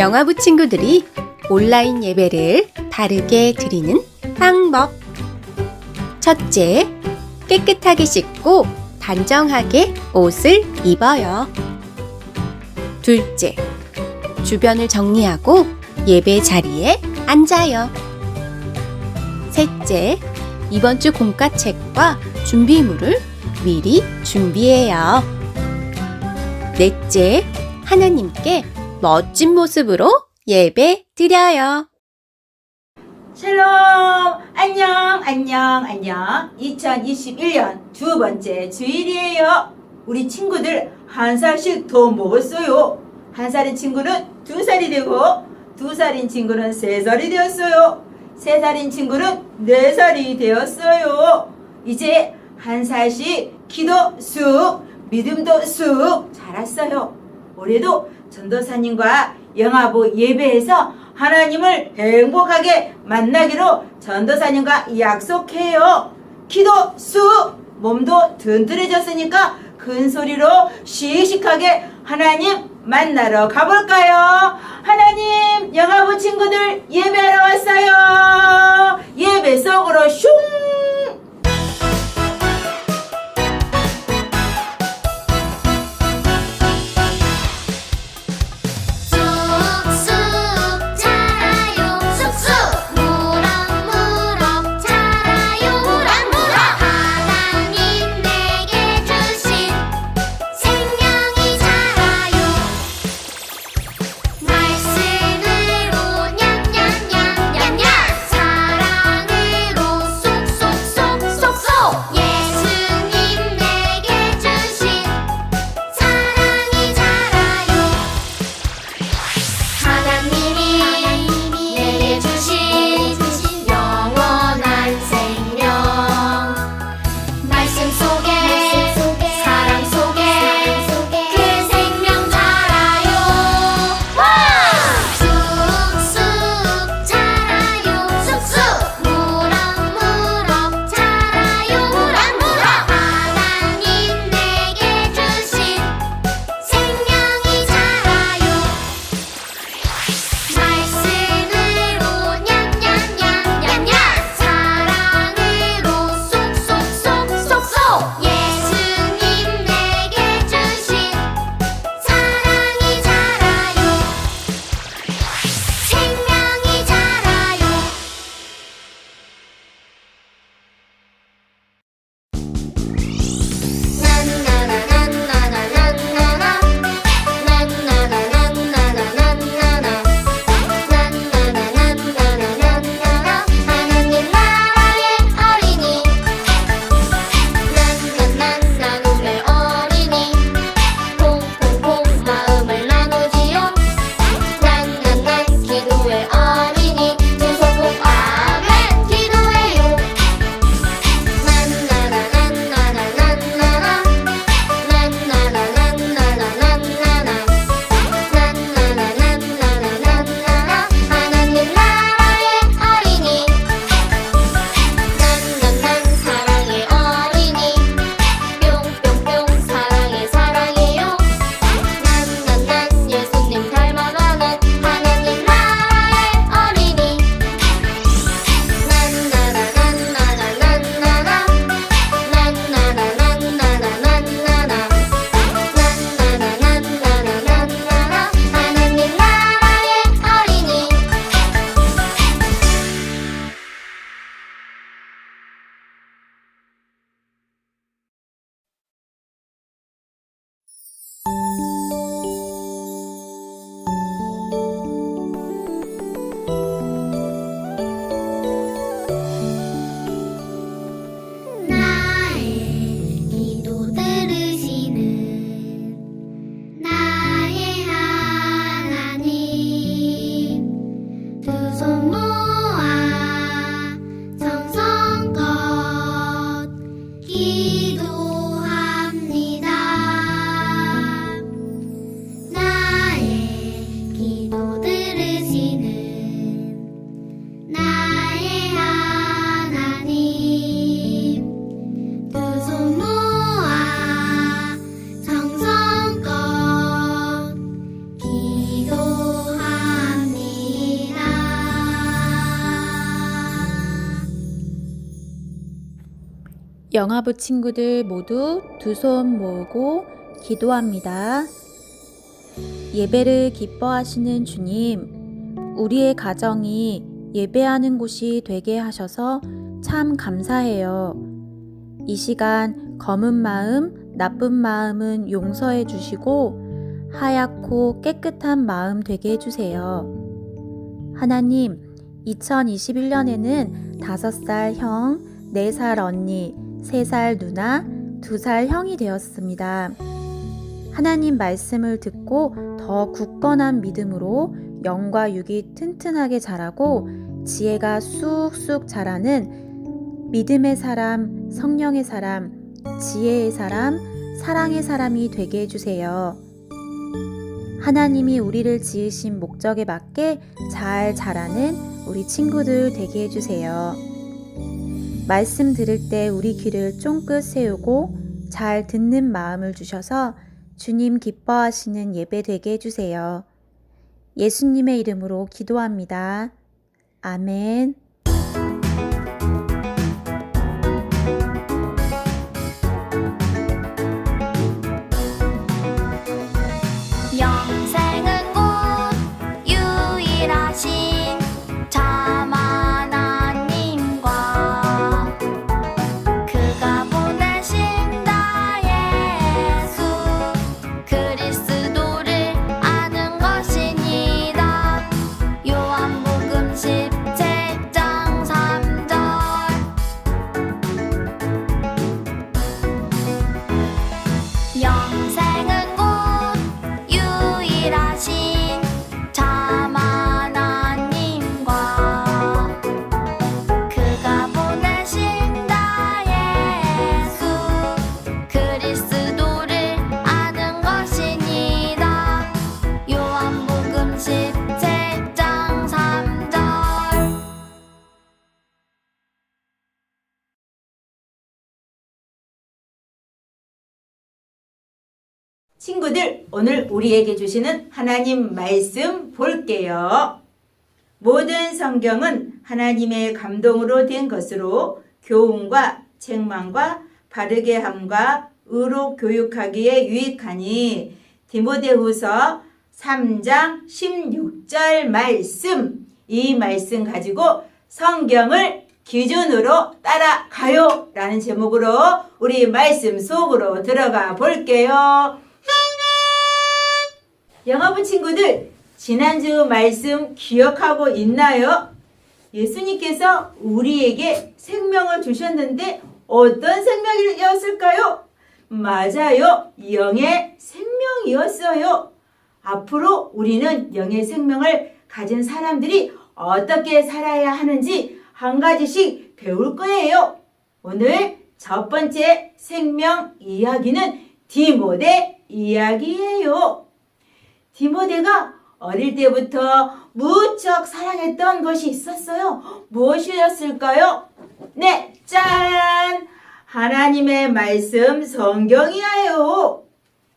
영화부 친구들이 온라인 예배를 바르게 드리는 방법. 첫째, 깨끗하게 씻고 단정하게 옷을 입어요. 둘째, 주변을 정리하고 예배 자리에 앉아요. 셋째, 이번 주 공과책과 준비물을 미리 준비해요. 넷째, 하나님께 멋진 모습으로 예배 드려요. 샬롬! 안녕, 안녕, 안녕. 2021년 두 번째 주일이에요. 우리 친구들 한 살씩 더 먹었어요. 한 살인 친구는 두 살이 되고, 두 살인 친구는 세 살이 되었어요. 세 살인 친구는 네 살이 되었어요. 이제 한 살씩 기도 쑥, 믿음도 쑥 자랐어요. 올해도 전도사님과 영화부 예배에서 하나님을 행복하게 만나기로 전도사님과 약속해요. 기도 쑥 몸도 든든해졌으니까 큰 소리로 씩씩하게 하나님 만나러 가볼까요? 하나님 영화부 친구들 예배하러 왔어요. 예배 속으로 슝 영화부 친구들 모두 두 손 모으고 기도합니다. 예배를 기뻐하시는 주님, 우리의 가정이 예배하는 곳이 되게 하셔서 참 감사해요. 이 시간 검은 마음, 나쁜 마음은 용서해 주시고 하얗고 깨끗한 마음 되게 해주세요. 하나님, 2021년에는 5살 형, 4살 언니, 3살 누나, 2살 형이 되었습니다. 하나님 말씀을 듣고 더 굳건한 믿음으로 영과 육이 튼튼하게 자라고 지혜가 쑥쑥 자라는 믿음의 사람, 성령의 사람, 지혜의 사람, 사랑의 사람이 되게 해주세요. 하나님이 우리를 지으신 목적에 맞게 잘 자라는 우리 친구들 되게 해주세요. 말씀 들을 때 우리 귀를 쫑긋 세우고 잘 듣는 마음을 주셔서 주님 기뻐하시는 예배 되게 해주세요. 예수님의 이름으로 기도합니다. 아멘. 친구들, 오늘 우리에게 주시는 하나님 말씀 볼게요. 모든 성경은 하나님의 감동으로 된 것으로 교훈과 책망과 바르게 함과 의로 교육하기에 유익하니 디모데후서 3장 16절 말씀 이 말씀 가지고 성경을 기준으로 따라가요 라는 제목으로 우리 말씀 속으로 들어가 볼게요. 영화부 친구들, 지난주 말씀 기억하고 있나요? 예수님께서 우리에게 생명을 주셨는데 어떤 생명이었을까요? 맞아요. 영의 생명이었어요. 앞으로 우리는 영의 생명을 가진 사람들이 어떻게 살아야 하는지 한 가지씩 배울 거예요. 오늘 첫 번째 생명 이야기는 디모데 이야기예요. 디모데가 어릴 때부터 무척 사랑했던 것이 있었어요. 무엇이었을까요? 네, 짠! 하나님의 말씀 성경이에요.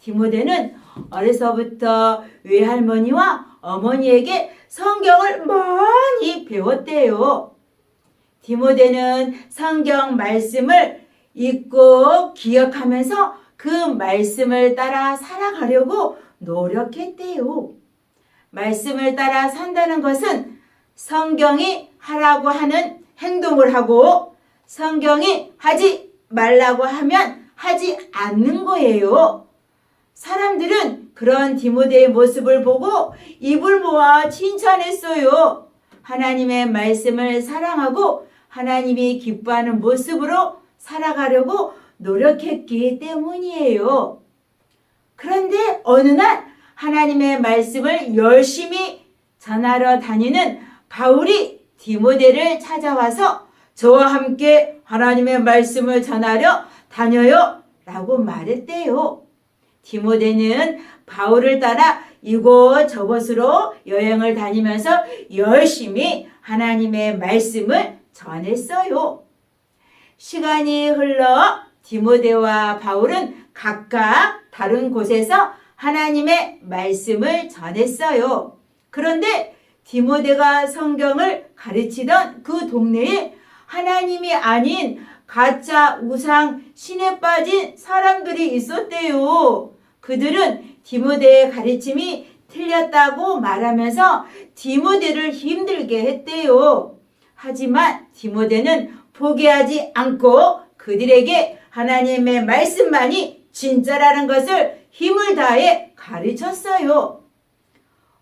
디모데는 어려서부터 외할머니와 어머니에게 성경을 많이 배웠대요. 디모데는 성경 말씀을 읽고 기억하면서 그 말씀을 따라 살아가려고 노력했대요. 말씀을 따라 산다는 것은 성경이 하라고 하는 행동을 하고 성경이 하지 말라고 하면 하지 않는 거예요. 사람들은 그런 디모데의 모습을 보고 입을 모아 칭찬했어요. 하나님의 말씀을 사랑하고 하나님이 기뻐하는 모습으로 살아가려고 노력했기 때문이에요. 그런데 어느 날 하나님의 말씀을 열심히 전하러 다니는 바울이 디모데를 찾아와서 저와 함께 하나님의 말씀을 전하려 다녀요 라고 말했대요. 디모데는 바울을 따라 이곳 저곳으로 여행을 다니면서 열심히 하나님의 말씀을 전했어요. 시간이 흘러 디모데와 바울은 각각 다른 곳에서 하나님의 말씀을 전했어요. 그런데 디모데가 성경을 가르치던 그 동네에 하나님이 아닌 가짜 우상 신에 빠진 사람들이 있었대요. 그들은 디모데의 가르침이 틀렸다고 말하면서 디모데를 힘들게 했대요. 하지만 디모데는 포기하지 않고 그들에게 하나님의 말씀만이 진짜라는 것을 힘을 다해 가르쳤어요.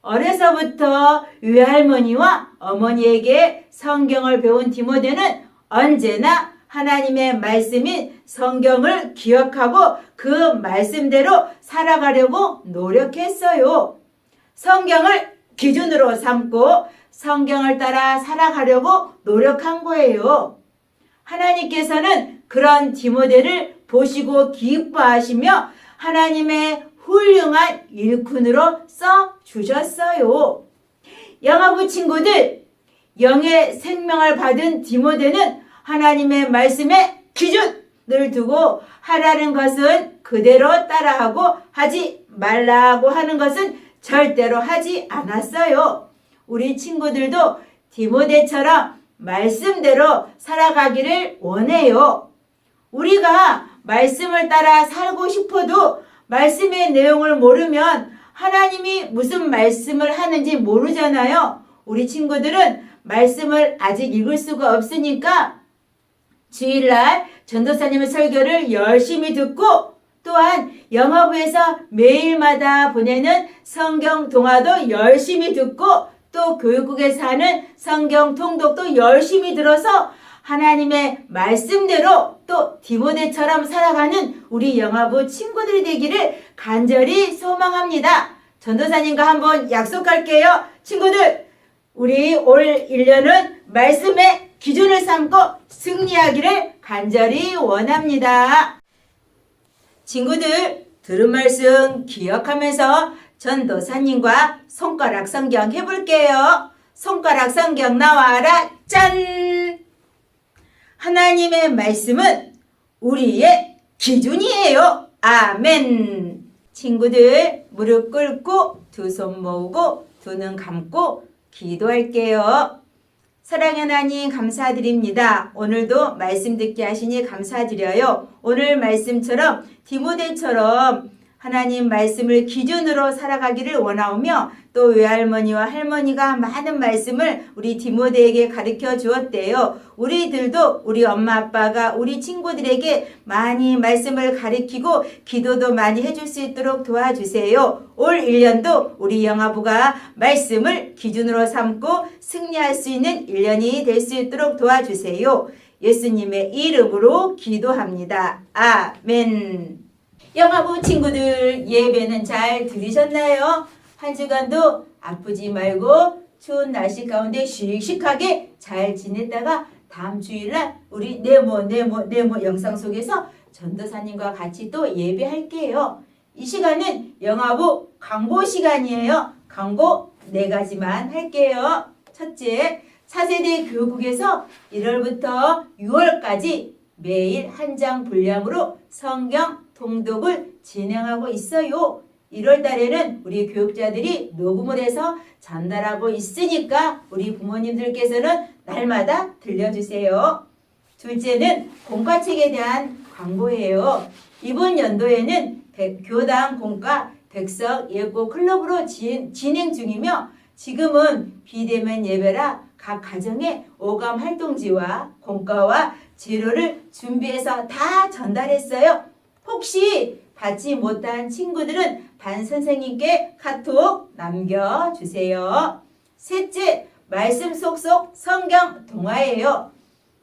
어려서부터 외할머니와 어머니에게 성경을 배운 디모데는 언제나 하나님의 말씀인 성경을 기억하고 그 말씀대로 살아가려고 노력했어요. 성경을 기준으로 삼고 성경을 따라 살아가려고 노력한 거예요. 하나님께서는 그런 디모데를 보시고 기뻐하시며 하나님의 훌륭한 일꾼으로 써 주셨어요. 영화부 친구들, 영의 생명을 받은 디모데는 하나님의 말씀에 기준을 두고 하라는 것은 그대로 따라하고 하지 말라고 하는 것은 절대로 하지 않았어요. 우리 친구들도 디모데처럼 말씀대로 살아가기를 원해요. 우리가 말씀을 따라 살고 싶어도 말씀의 내용을 모르면 하나님이 무슨 말씀을 하는지 모르잖아요. 우리 친구들은 말씀을 아직 읽을 수가 없으니까 주일날 전도사님의 설교를 열심히 듣고 또한 영어부에서 매일마다 보내는 성경 동화도 열심히 듣고 또 교육국에서 하는 성경 통독도 열심히 들어서 하나님의 말씀대로 또 디모데처럼 살아가는 우리 영화부 친구들이 되기를 간절히 소망합니다. 전도사님과 한번 약속할게요. 친구들, 우리 올 1년은 말씀의 기준을 삼고 승리하기를 간절히 원합니다. 친구들, 들은 말씀 기억하면서 전도사님과 손가락 성경 해볼게요. 손가락 성경 나와라. 짠! 하나님의 말씀은 우리의 기준이에요. 아멘. 친구들, 무릎 꿇고 두 손 모으고 두 눈 감고 기도할게요. 사랑의 하나님 감사드립니다. 오늘도 말씀 듣게 하시니 감사드려요. 오늘 말씀처럼 디모데처럼 하나님 말씀을 기준으로 살아가기를 원하오며 또 외할머니와 할머니가 많은 말씀을 우리 디모데에게 가르쳐 주었대요. 우리들도 우리 엄마 아빠가 우리 친구들에게 많이 말씀을 가르치고 기도도 많이 해줄 수 있도록 도와주세요. 올 1년도 우리 영화부가 말씀을 기준으로 삼고 승리할 수 있는 1년이 될 수 있도록 도와주세요. 예수님의 이름으로 기도합니다. 아멘. 영화부 친구들 예배는 잘 들으셨나요? 한 주간도 아프지 말고 추운 날씨 가운데 씩씩하게 잘 지냈다가 다음 주일날 우리 네모 네모 네모 영상 속에서 전도사님과 같이 또 예배할게요. 이 시간은 영화부 광고 시간이에요. 광고 네 가지만 할게요. 첫째, 차세대 교육국에서 1월부터 6월까지 매일 한 장 분량으로 성경 통독을 진행하고 있어요. 1월 달에는 우리 교육자들이 녹음을 해서 전달하고 있으니까 우리 부모님들께서는 날마다 들려주세요. 둘째는 공과책에 대한 광고예요. 이번 연도에는 백- 교당 공과 백석 예고 클럽으로 진, 진행 중이며 지금은 비대면 예배라 각 가정에 오감 활동지와 공과와 재료를 준비해서 다 전달했어요. 혹시 받지 못한 친구들은 반 선생님께 카톡 남겨주세요. 셋째, 말씀 속속 성경 동화예요.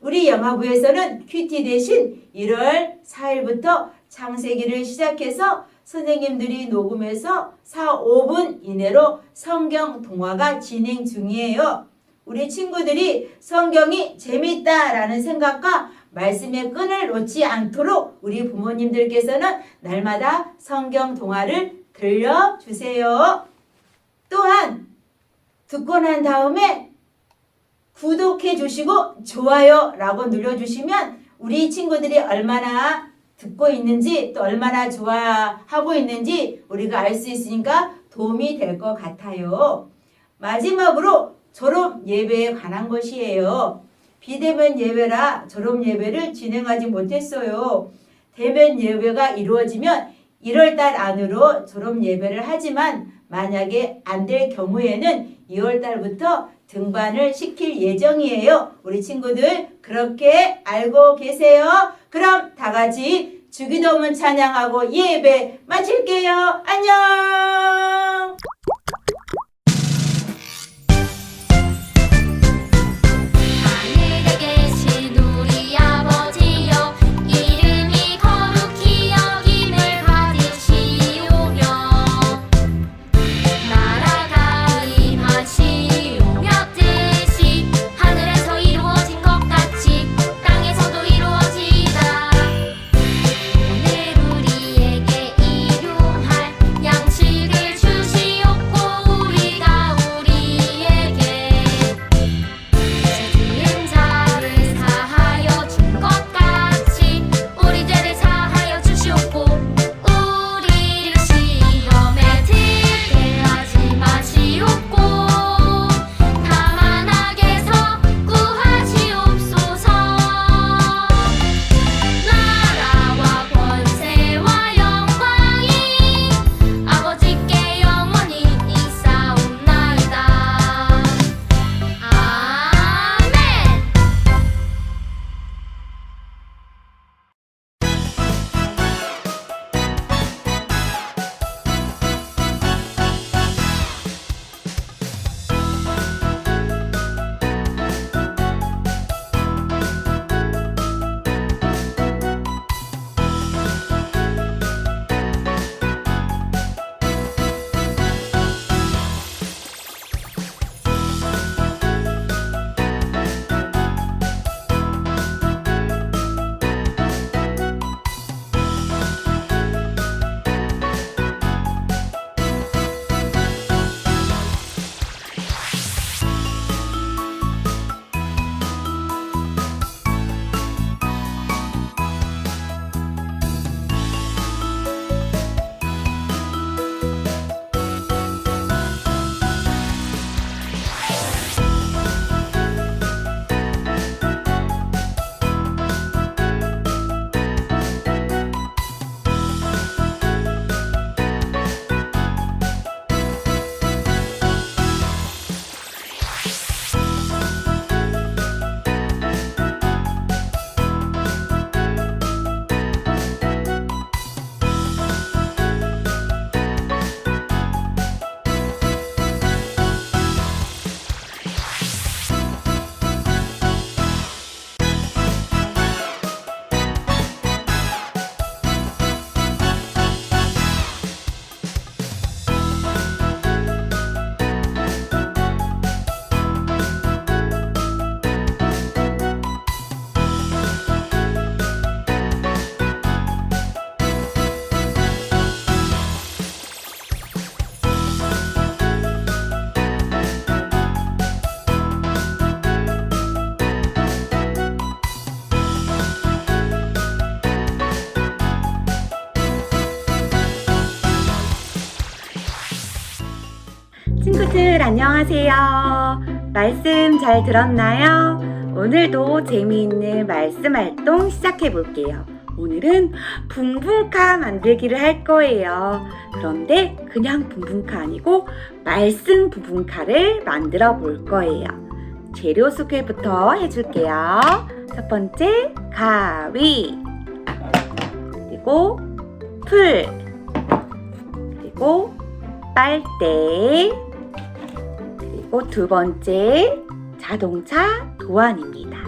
우리 영화부에서는 큐티 대신 1월 4일부터 창세기를 시작해서 선생님들이 녹음해서 4, 5분 이내로 성경 동화가 진행 중이에요. 우리 친구들이 성경이 재밌다라는 생각과 말씀의 끈을 놓지 않도록 우리 부모님들께서는 날마다 성경 동화를 들려주세요. 또한 듣고 난 다음에 구독해 주시고 좋아요 라고 눌러주시면 우리 친구들이 얼마나 듣고 있는지 또 얼마나 좋아하고 있는지 우리가 알 수 있으니까 도움이 될 것 같아요. 마지막으로 졸업 예배에 관한 것이에요. 비대면 예배라 졸업 예배를 진행하지 못했어요. 대면 예배가 이루어지면 1월달 안으로 졸업 예배를 하지만 만약에 안 될 경우에는 2월달부터 등반을 시킬 예정이에요. 우리 친구들 그렇게 알고 계세요? 그럼 다 같이 주기도문 찬양하고 예배 마칠게요. 안녕! 친구들 안녕하세요. 말씀 잘 들었나요? 오늘도 재미있는 말씀 활동 시작해 볼게요. 오늘은 붕붕카 만들기를 할 거예요. 그런데 그냥 붕붕카 아니고 말씀 붕붕카를 만들어 볼 거예요. 재료 소개부터 해줄게요. 첫 번째 가위 그리고 풀 그리고 빨대 그리고 두 번째 자동차 도안입니다.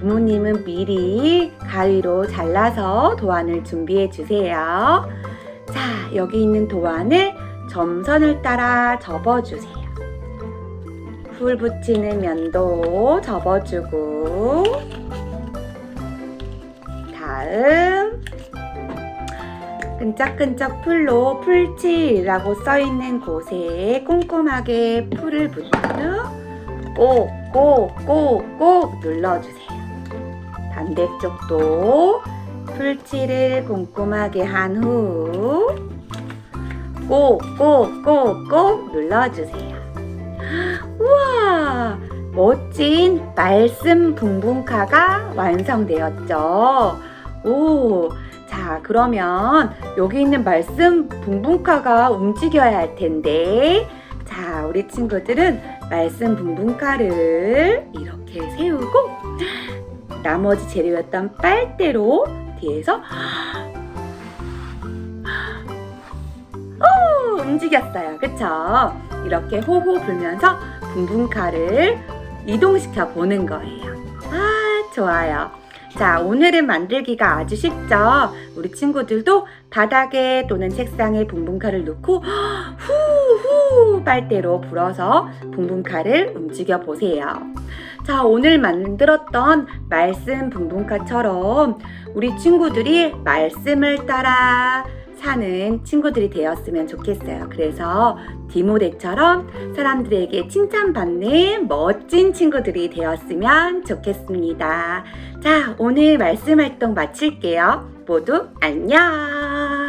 부모님은 미리 가위로 잘라서 도안을 준비해 주세요. 자, 여기 있는 도안을 점선을 따라 접어주세요. 풀 붙이는 면도 접어주고, 다음, 끈적끈적 풀로 풀칠이라고 써있는 곳에 꼼꼼하게 풀을 붙여 꼭꼭꼭꼭 눌러주세요. 반대쪽도 풀칠을 꼼꼼하게 한 후 꼭꼭꼭꼭 눌러주세요. 우와! 멋진 말씀 붕붕카가 완성되었죠. 오, 자, 그러면 여기 있는 말씀 붕붕카가 움직여야 할 텐데, 자, 우리 친구들은 말씀 붕붕카를 이렇게 세우고, 나머지 재료였던 빨대로 뒤에서 오, 움직였어요. 그쵸? 이렇게 호호 불면서 붕붕카를 이동시켜 보는 거예요. 아, 좋아요. 자, 오늘은 만들기가 아주 쉽죠? 우리 친구들도 바닥에 또는 책상에 붕붕카를 놓고 후후 빨대로 불어서 붕붕카를 움직여 보세요. 자, 오늘 만들었던 말씀 붕붕카처럼 우리 친구들이 말씀을 따라 사는 친구들이 되었으면 좋겠어요. 그래서 디모데처럼 사람들에게 칭찬받는 멋진 친구들이 되었으면 좋겠습니다. 자, 오늘 말씀 활동 마칠게요. 모두 안녕!